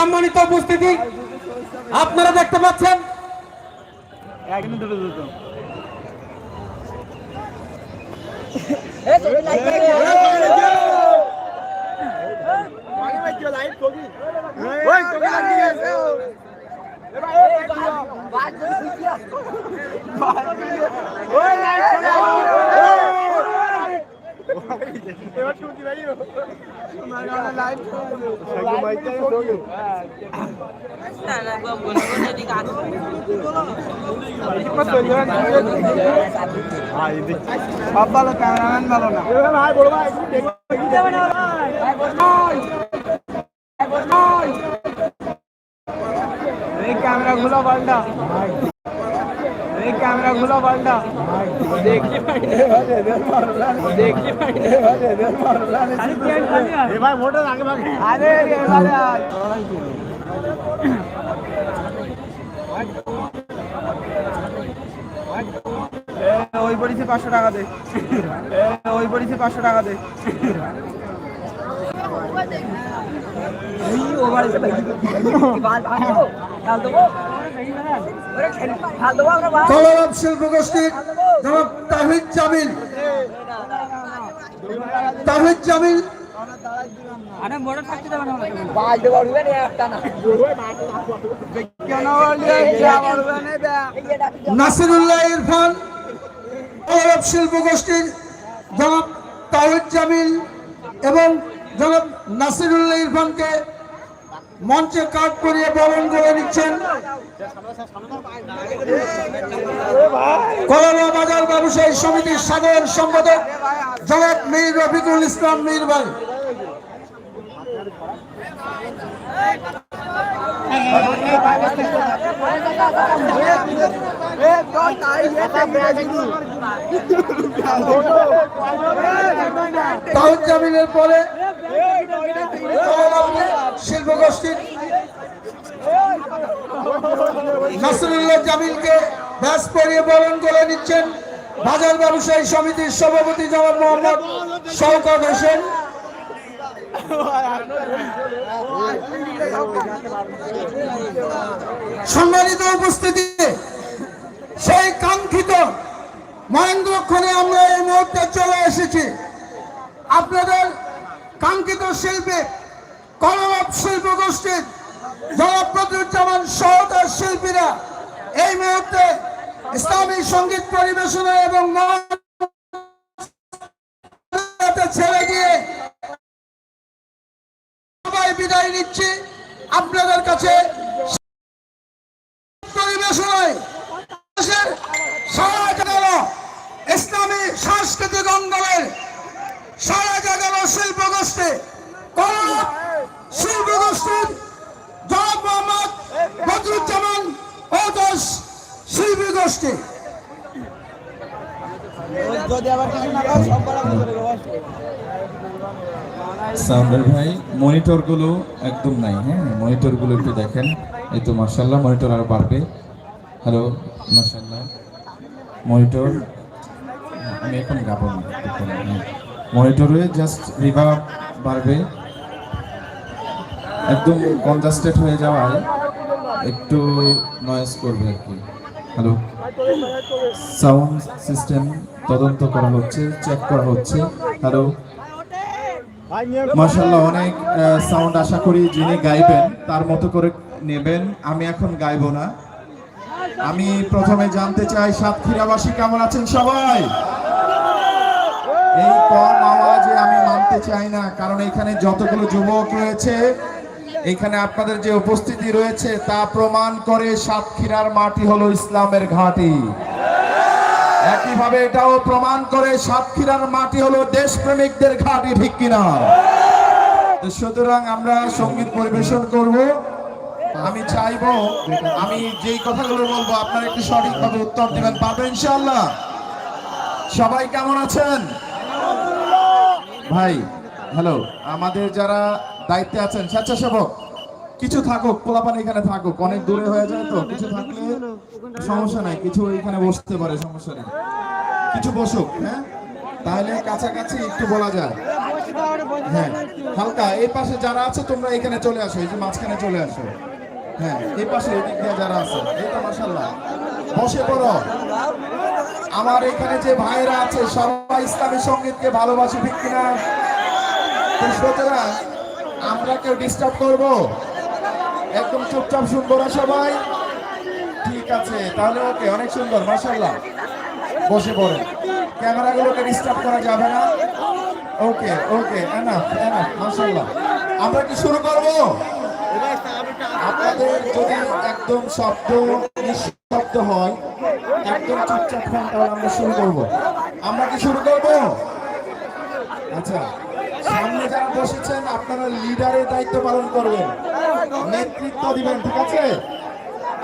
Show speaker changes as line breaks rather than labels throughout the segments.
সম্মানিত উপস্থিতি আপনারা দেখতে পাচ্ছেন?
সব ভালো ক্যামেরাম্যান ভালো এই ক্যামেরা গুলো পাল্টা। এই ক্যামেরা গুলো পাল্টা। দেখি দেখি
ভাই। মোটর আগে ভাগে
আরে আয়। এ, ওই পড়েছি পাঁচশো টাকা দে। এ, ওই পড়েছি পাঁচশো টাকা দে।
কলরব শিল্প গোষ্ঠীর জনাব তাহিদ জামিল। তাহিদ জামিল। ইরফান শিল্প গোষ্ঠীর জনাব তাহিদ জামিল এবং জনাব নাসিরুল্লাহ ইরফানকে মঞ্চে কাঠ করিয়ে বরণ করে নিচ্ছেন। কলরা বাজার ব্যবসায়ী সমিতির সাধারণ সম্পাদক জনাব মীর রফিকুল ইসলাম মীর ভাই। তাহিদ জামিলের পরে শিল্প গোষ্ঠীর নাসরুল্লাহ জামিলকে ব্যাস পরিয়ে বরণ করে নিচ্ছেন বাজার ব্যবসায়ী সমিতির সভাপতি জনাব মোহাম্মদ শওকত হোসেন। সম্মানিত উপস্থিতি, সেই কাঙ্ক্ষিত মহেন্দ্রক্ষণে আমরা এই মুহূর্তে চলে এসেছি। আপনাদের কাঙ্ক্ষিত শিল্পী কলরব শিল্প গোষ্ঠীর জনপ্রতিজ্জামান সহতার শিল্পীরা এই মুহূর্তে ইসলামী সংগীত পরিবেশনা এবং ছেড়ে গিয়ে সবাই বিদায় নিচ্ছি। আপনাদের কাছে পরিবেশনায় সারা জাগাল ইসলামী সাংস্কৃতিক অঙ্গনের সারা জাগাল শিল্প গোষ্ঠী কলরব জনাব
ভাই মনিটরগুলো একদম নাই হ্যাঁ? মনিটরগুলো একটু দেখেন। এই তো মার্শাল্লাহ মনিটর আরও বাড়বে। হ্যালো মার্শাল্লাহ মনিটর, আমি এখন গাবো না মনিটরে জাস্ট রিভার বাড়বে। একদম কনজাস্টেড হয়ে যাওয়ায় একটু নয়েজ করবে আর কি। হ্যালো সাউন্ড সিস্টেম তদন্ত করা হচ্ছে চেক করা হচ্ছে। হ্যালো মাশাল্লাহ অনেক সাউন্ড আশা করি যিনি গাইবেন, তার মতো করে নেবেন। আমি এখন গাইবো না। আমি প্রথমে জানতে চাই, সাতক্ষীরাবাসী কেমন আছেন সবাই? এই কম আওয়াজে আমি মানতে চাই না, কারণ এখানে যতগুলো যুবক রয়েছে এখানে আপনাদের যে উপস্থিতি রয়েছে তা প্রমাণ করে সাতক্ষীরার মাটি হলো ইসলামের ঘাঁটি। একইভাবে এটাও প্রমাণ করে সাতক্ষীরার মাটি হলো দেশপ্রেমিকদের ঘাঁটি, ঠিক কিনা? সুতরাং আমরা সংগীত পরিবেশন করব। আমি চাইব, আমি যেই কথাগুলো বলব আপনারা একটু সঠিকভাবে উত্তর দিবেন। পাবেন ইনশাল্লাহ সবাই কেমন আছেন? ভাই হ্যালো আমাদের যারা দায়িত্বে আছেন স্বেচ্ছাসেবক। কিছু থাকুক, পোলাপান এখানে থাকুক, অনেক দূরে হয়ে যায় তো, কিছু থাকলে সমস্যা নাই, কিছু এখানে বসতে পারে, সমস্যা নেই। কিছু বসুক হ্যাঁ? তাহলে কাছাকাছি একটু বলা যায়। হ্যাঁ হালকা, এই পাশে যারা আছে তোমরা এখানে চলে আসো, এই যে মাঝখানে চলে আসো। হ্যাঁ এই পাশে এদিক দিয়ে যারা আছে তো মাসাল্লাহ বসে পড়ো। আমার এখানে যে ভাইরা আছে, সবাই ইসলামী সঙ্গীতকে ভালোবাসে, ঠিক কিনা? সুতরাং আমরা কেউ ডিস্টার্ব করব? একদম চুপচাপ শুনব না সবাই? ঠিক আছে, তাহলে ওকে অনেক সুন্দর মাসাল্লাহ বসে পড়ে ক্যামেরাগুলোকে ডিস্টার্ব করা যাবে না। ওকে ওকে এনাফ এনাফ মাশাআল্লাহ। আমরা কি শুরু করব? আপনাদের যদি একদম শব্দ, নিঃশব্দ হয়, একদম চুপচাপ হন তাহলে আমরা শুরু করব। আমরা কি শুরু করব? আচ্ছা। সামনে যারা বসেছেন, আপনারা লিডারের দায়িত্ব পালন করবেন। নেতৃত্ব দিবেন, ঠিক আছে?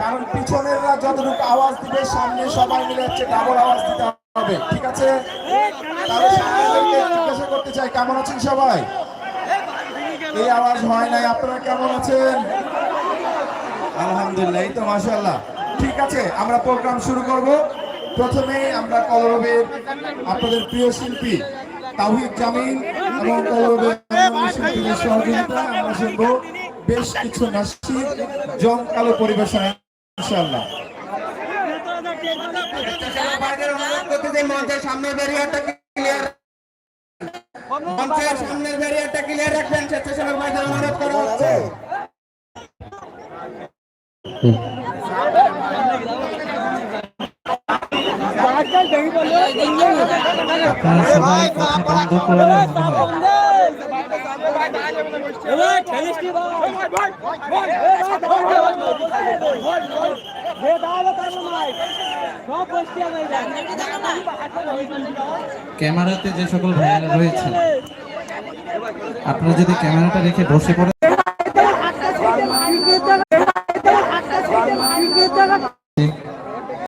কারণ পিছনেররা যতটুকু আওয়াজ দিবে, সামনে সবাই মিলে হচ্ছে ডাবল আওয়াজ দিতে হবে, ঠিক আছে? তাহলে সামনেদেরকে জিজ্ঞাসা করতে চাই, কেমন আছেন সবাই? এই আওয়াজ হয় নাই, আপনারা কেমন আছেন? আলহামদুলিল্লাহ, এই তো মাশাআল্লাহ। ঠিক আছে, আমরা প্রোগ্রাম শুরু করব। প্রথমে আমরা কলরবের আপনাদের প্রিয় শিল্পী, তাওহিদ জামিল এবং অন্যান্য আমরা বেশ কিছু নাসির জমকালো পরিবেশনা
যে মঞ্চের সামনের ব্যারিয়ারটা ক্লিয়ার সামনের ব্যারিয়ারটা ক্লিয়ার রাখবেন করা হচ্ছে
আপনারা সবাই কথা বন্ধ করলে ভালো হয় ক্যামেরাতে যে সকল ভাইয়ারা রয়েছে আপনারা যদি ক্যামেরাটা রেখে বসে পড়ে